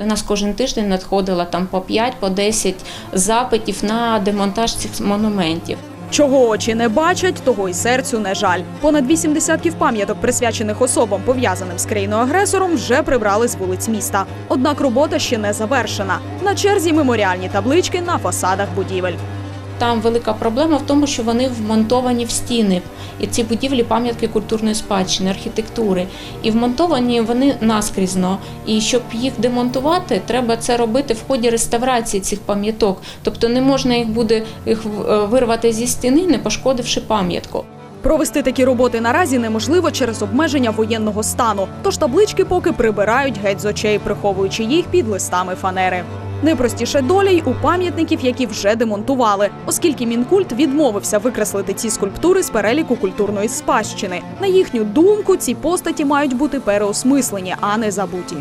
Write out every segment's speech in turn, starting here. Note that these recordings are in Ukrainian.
До нас кожен тиждень надходило там по 5, по 10 запитів на демонтаж цих монументів. Чого очі не бачать, того й серцю не жаль. Понад вісім десятків пам'яток, присвячених особам, пов'язаним з країною-агресором, вже прибрали з вулиць міста. Однак робота ще не завершена. На черзі меморіальні таблички на фасадах будівель. Там велика проблема в тому, що вони вмонтовані в стіни. І ці будівлі пам'ятки культурної спадщини, архітектури. І вмонтовані вони наскрізно. І щоб їх демонтувати, треба це робити в ході реставрації цих пам'яток. Тобто не можна їх буде їх е, вирвати зі стіни, не пошкодивши пам'ятку. Провести такі роботи наразі неможливо через обмеження воєнного стану. Тож таблички поки прибирають геть з очей, приховуючи їх під листами фанери. Найпростіше доля й у пам'ятників, які вже демонтували, оскільки мінкульт відмовився викреслити ці скульптури з переліку культурної спадщини. На їхню думку, ці постаті мають бути переосмислені, а не забуті.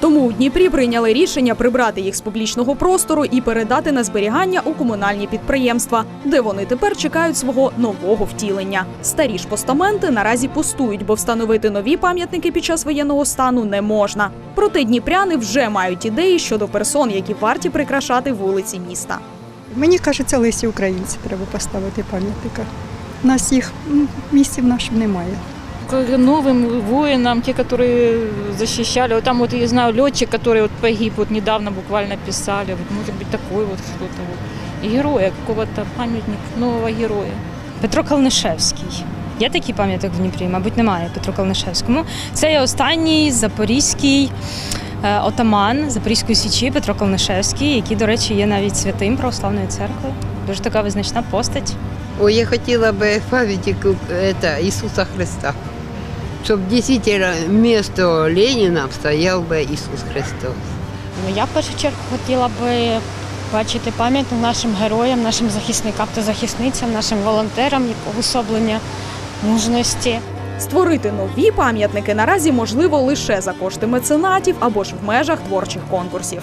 Тому у Дніпрі прийняли рішення прибрати їх з публічного простору і передати на зберігання у комунальні підприємства, де вони тепер чекають свого нового втілення. Старі ж постаменти наразі пустують, бо встановити нові пам'ятники під час воєнного стану не можна. Проте дніпряни вже мають ідеї щодо персон, які варті прикрашати вулиці міста. Мені кажеться, лисі українці треба поставити пам'ятника. У нас їх місців нашим немає к новым воинам, те, которые защищали. Вот там вот, я знаю, летчик, который вот погиб, вот недавно буквально писали, вот может быть такой вот что-то вот. И героя, какого-то памятник нового героя. Петро Калнишевський. Є такий пам'яток в Дніпрі, мабуть, немає Петру Калнишевському. Це є останній запорізький е, отаман Запорізької січі Петро Калнишевський, який, до речі, є навіть святим православної церкви. Дуже така визначна постать. Ой, я хотела бы памятник это, Иисуса Христа. Чтобы действительно вместо Ленина стоял бы Иисус Христос. Ну, я в першу чергу хотіла би бачити пам'ятник нашим героям, нашим захисникам та захисницям, нашим волонтерам як уособлення мужності. Створити нові пам'ятники наразі можливо лише за кошти меценатів або ж в межах творчих конкурсів.